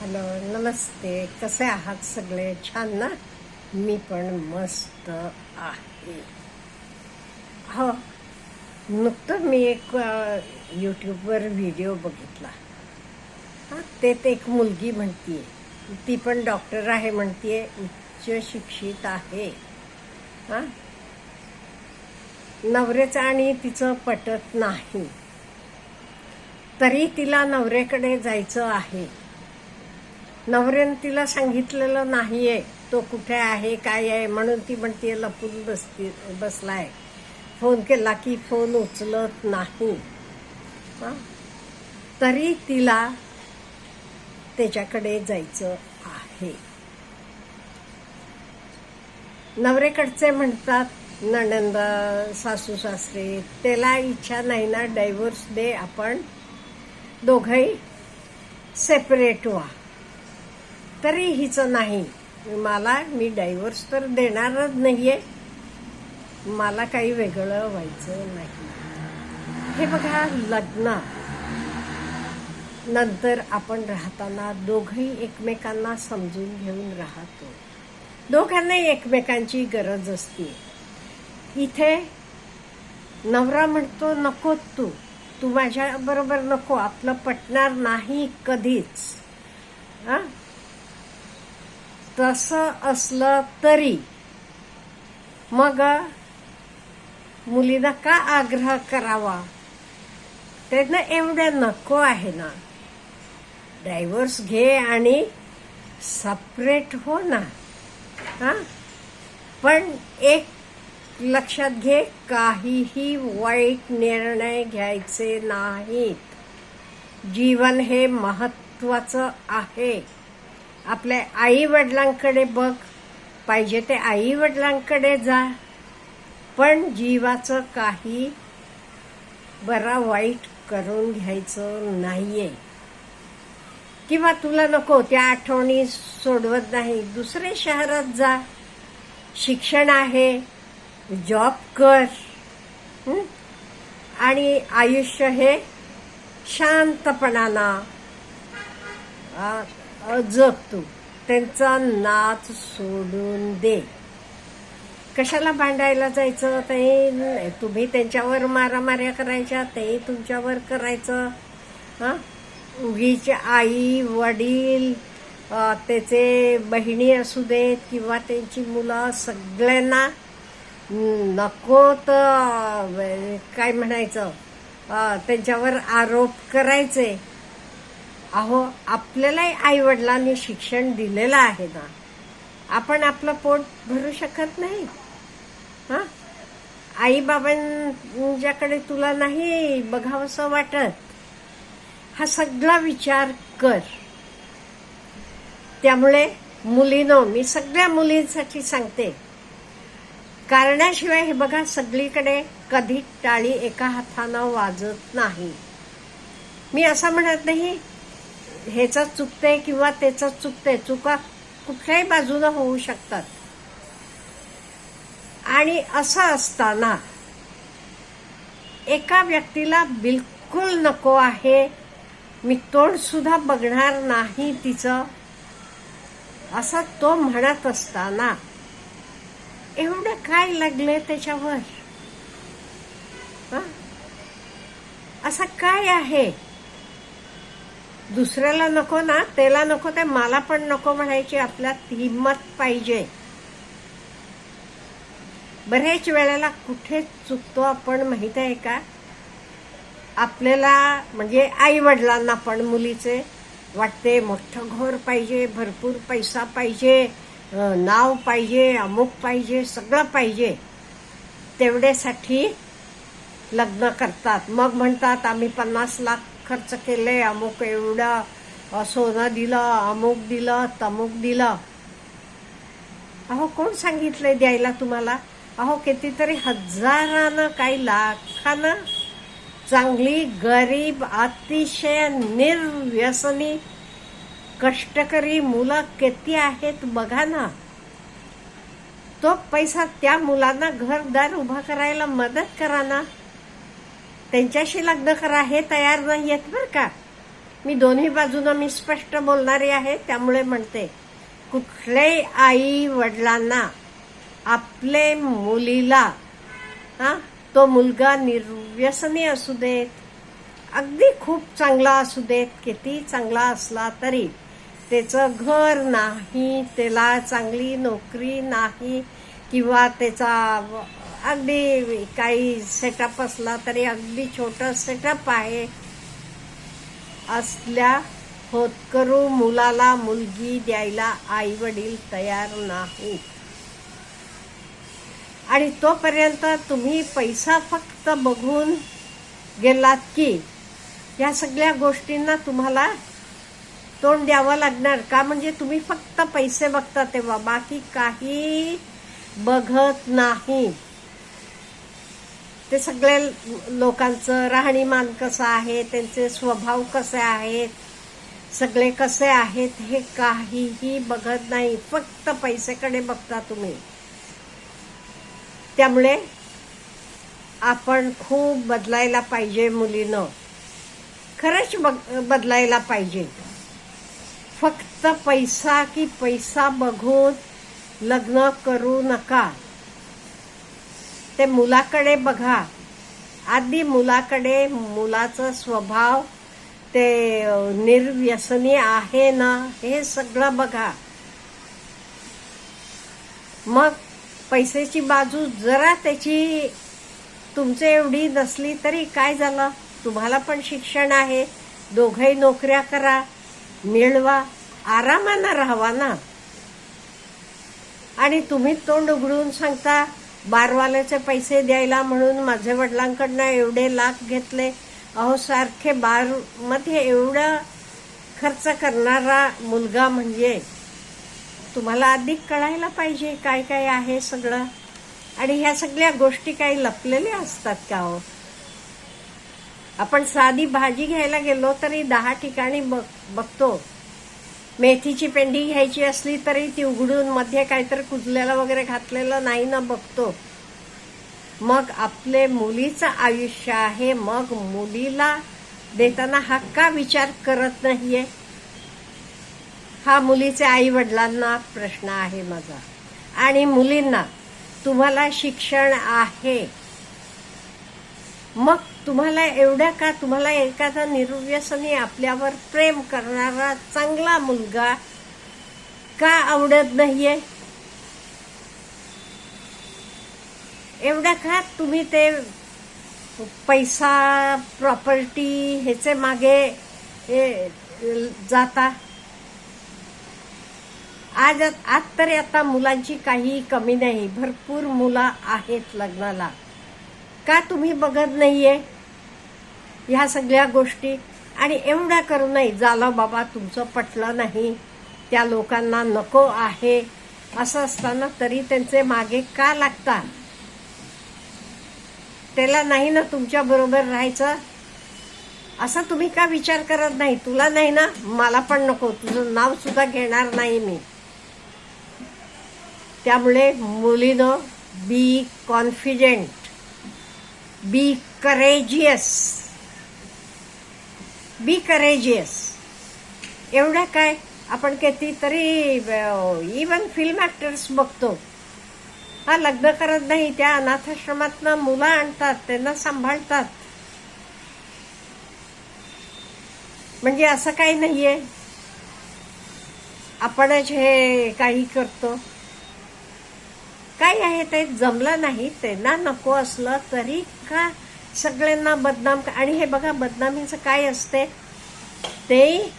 Hello नमस्ते. कसे आहात सगळे? छान ना? मी पण मस्त आहे. हो नुकतं मी एक यूट्यूबवर व्हिडिओ बघितला. हां ते ते एक मुलगी म्हणतीये. ती पण डॉक्टर आहे म्हणतीये. उच्च शिक्षित आहे. हां? नवरेचं आणि तिचं पटत नाही. तरी तिला नवरेकडे जायचं आहे. नवऱ्यानं तिला सांगितलेलं नाहीये. तो कुठे आहे काय आहे? म्हणून ती म्हणते लपून बसती बसलाय. फोन केला की फोन उचलत नाही. तरी तिला त्याच्याकडे जायचं आहे. नवरेकडचे म्हणतात नणंद सासू सासरे त्याला इच्छा नाही ना डायव्हर्स दे आपण. दोघंही सेपरेट व्हा. तरी हिचं नाही. मला मी डायव्हर्स तर देणारच नाहीये. मला काही वेगळं व्हायचं नाही. हे बघा लग्न. नंतर आपण राहताना दोघही एकमेकांना समजून घेऊन राहतो. दोघांनाही एकमेकांची गरज असते. इथे नवरा म्हणतो नको तू. तू माझ्या बरोबर नको. आपलं पटणार नाही कधीच. हा? तसं असलं तरी. मग मुलीनं का आग्रह करावा? त्यांना एवढं नको आहे ना. डायव्हर्स घे आणि सपरेट हो ना. हां? पण एक लक्षात घे काहीही वाईट निर्णय घ्यायचे नाहीत. जीवन हे महत्वाचं आहे. आपल्या आई वडिलांकडे बघ. पाहिजे ते आई वडिलांकडे जा. पण जीवाचं काही बरा वाईट करून घ्यायचं नाहीये. किंवा तुला नको त्या आठवणी सोडवत नाही. दुसरे शहरात जा. शिक्षण आहे. जॉब कर. आणि आयुष्य हे शांतपणानं जप तू त्यांचा नाच सोडून दे. कशाला भांडायला जायचं? ते तुम्ही त्यांच्यावर मारामाऱ्या करायच्या ते तुमच्यावर करायचं. हां? उगीचे आई वडील त्याचे बहिणी असू देत किंवा त्यांची मुलं सगळ्यांना नको तर काय म्हणायचं? त्यांच्यावर आरोप करायचे. अहो आपल्यालाही आई वडिलांनी शिक्षण दिलेलं आहे ना आपण आपलं पोट भरू शकत नाही. हा? आई बाबांच्याकडे तुला नाही बघावंसं वाटत. हा सगळा विचार कर. त्यामुळे मुलीनो मी सगळ्या मुलींसाठी सांगते. कारणाशिवाय हे बघा सगळीकडे कधी टाळी एका हातानं वाजत नाही. मी असं म्हणत नाही ह्याचं चुकते किंवा त्याचं चुकते चुका कुठल्याही बाजूनं होऊ शकतात. आणि असं असताना एका व्यक्तीला बिलकुल नको आहे मी तोंडसुद्धा बघणार नाही तिचं असा तो म्हणत असताना एवढं काय लागले त्याच्यावर? असं काय आहे? दुसऱ्याला नको ना त्याला नको ते मला पण नको म्हणायची आपल्यात हिंमत पाहिजे. बऱ्याच वेळेला कुठे चुकतो आपण माहीत आहे का? आपल्याला म्हणजे आई वडिलांना पण मुलीचे वाटते मोठं घर पाहिजे भरपूर पैसा पाहिजे नाव पाहिजे अमुक पाहिजे सगळं पाहिजे. तेवढ्यासाठी लग्न करतात. मग म्हणतात आम्ही पन्नास लाख खर्च केले अमुक एवढं सोना सोनं दिलं अमुक दिलं तमुक दिलं. अहो कोण सांगितलंय द्यायला तुम्हाला? अहो कितीतरी हजारानं काही लाखानं चांगली गरीब अतिशय निर्व्यसनी कष्टकरी मुलं किती आहेत बघा ना. तो पैसा त्या मुलांना घरदार उभा करायला मदत करा ना. त्यांच्याशी लग्न करा हे तयार नाही आहेत बरं का. मी दोन्ही बाजूनं मी स्पष्ट बोलणारी आहे त्यामुळे म्हणते कुठल्याही आई वडिलांना आपले मुलीला हा तो मुलगा निर्व्यसनी असू देत अगदी खूप चांगला असू देत किती चांगला असला तरी त्याचं घर नाही त्याला चांगली नोकरी नाही किंवा त्याचा अगदी काही सेटअप असला तरी अगदी छोटं सेटअप आहे. असल्या होतकरू मुलाला मुलगी द्यायला आई वडील तयार नाही. आणि तोपर्यंत तुम्ही पैसा फक्त बघून गेलात की या सगळ्या गोष्टींना तुम्हाला तोंड द्यावं लागणार का? म्हणजे तुम्ही फक्त पैसे बघता तेव्हा बाकी काही बघत नाही. ते सगळे लोकांचं राहणीमान कसं आहे त्यांचे स्वभाव कसे आहेत सगळे कसे आहेत हे काहीही बघत नाही. फक्त पैसेकडे बघता तुम्ही. त्यामुळे आपण खूप बदलायला पाहिजे मुलीनं. खरंच बग- बदलायला पाहिजे. फक्त पैसा की पैसा बघून लग्न करू नका. ते मुलाकडे बघा. आधी मुलाकडे मुलाचा स्वभाव ते निर्व्यसनी आहे ना हे सगळं बघा. मग पैशाची बाजू जरा त्याची तुमचे एवढी नसली तरी काय झालं? तुम्हाला पण शिक्षण आहे. दोघही नोकऱ्या करा मिळवा आरामानं राहावा ना. आणि तुम्ही तोंड उघडून सांगता बारवाल्याचे पैसे द्यायला म्हणून माझे वडिलांकडनं एवढे लाख घेतले. अहो सारखे बारमध्ये एवढं खर्च करणारा मुलगा म्हणजे तुम्हाला अधिक कळायला पाहिजे काय काय आहे सगळं. आणि ह्या सगळ्या गोष्टी काही लपलेल्या असतात का हो? आपण साधी भाजी घ्यायला गेलो तरी दहा ठिकाणी बघ बघतो. मेथीची पेंडी घ्यायची असली तरी ती उघडून मध्ये काहीतरी कुजलेलं वगैरे घातलेलं नाही ना बघतो. मग आपले मुलीचं आयुष्य आहे. मग मुलीला देताना हा का विचार करत नाहीये? हा मुलीचे आई वडिलांना प्रश्न आहे माझा. आणि मुलींना तुम्हाला शिक्षण आहे. मग तुम्हाला एवढ्या का तुम्हाला एखादा निर्व्यसनी आपल्यावर प्रेम करणारा चांगला मुलगा का आवडत नाहीये? एवढ्या का तुम्ही ते पैसा प्रॉपर्टी ह्याचे मागे जाता? आज आज तरी आता मुलांची काही कमी नाही. भरपूर मुलं आहेत लग्नाला. का तुम्ही बघत नाहीये? ह्या सगळ्या गोष्टी. आणि एवढ्या करू नाही झालं बाबा तुमचं पटलं नाही. त्या लोकांना नको आहे. असं असताना तरी त्यांचे मागे का लागतात? त्याला नाही ना तुमच्या बरोबर राहायचं? असं तुम्ही का विचार करत नाही? तुला नाही ना? मला पण नको. तुझं नाव सुद्धा घेणार नाही मी. त्यामुळे मुलीनं be confident be courageous be courageous एवढं काय? आपण कितीतरी इवन फिल्म ॲक्टर्स बघतो. हा लग्न करत नाही त्या अनाथाश्रमातनं मुलं आणतात त्यांना सांभाळतात. म्हणजे असं काही नाहीये. आपणच हे काही करतो. काय आहे ते जमलं नाही त्यांना नको असलं तरी का सगळ्यांना बदनाम आणि हे बघा बदनामीचं काय असते? ते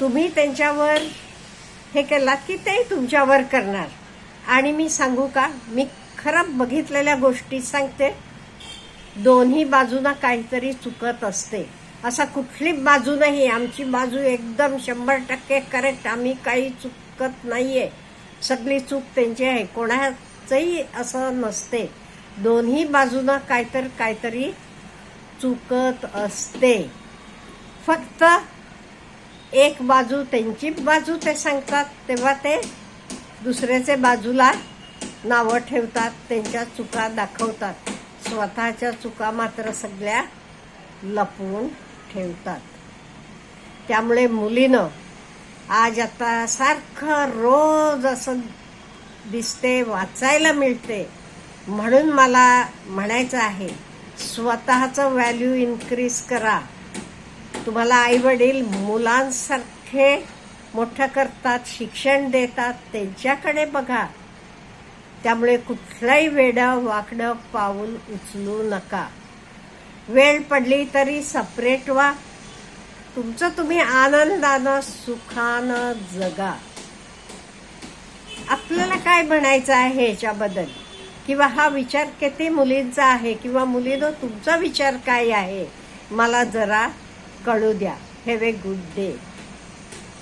तुम्ही त्यांच्यावर हे केलात की ते तुमच्यावर करणार. आणि मी सांगू का? मी खरं बघितलेल्या गोष्टी सांगते. दोन्ही बाजूना काहीतरी चुकत असते. असा कुठली बाजू नाही. आमची बाजू एकदम शंभर टक्के करेक्ट आम्ही काही चुकत नाही आहे सगळी चूक त्यांची आहे. कोणाचंही असं नसते. दोन्ही बाजूनं काहीतरी काहीतरी चुकत असते. फक्त एक बाजू त्यांची बाजू ते सांगतात तेव्हा ते दुसऱ्याचे बाजूला नावं ठेवतात त्यांच्या चुका दाखवतात. स्वतःच्या चुका मात्र सगळ्या लपवून ठेवतात. त्यामुळे मुलीनं आज आता सारखं रोज असं दिसते वाचायला मिळते. म्हणून मला म्हणायचं आहे स्वतःचं व्हॅल्यू इन्क्रीज करा. तुम्हाला आई वडील मुलांसारखे मोठं करतात शिक्षण देतात त्यांच्याकडे बघा. त्यामुळे कुठलंही वेडं वाकडं पाऊल उचलू नका. वेळ पडली तरी सपरेट व्हा. तुमचं तुम्ही आनंदानं सुखानं जगा. आपल्याला काय म्हणायचं आहे ह्याच्याबद्दल? किंवा हा विचार किती मुलींचा आहे किंवा मुलीनं तुमचा विचार काय आहे? मला जरा कळू द्या. Have a good day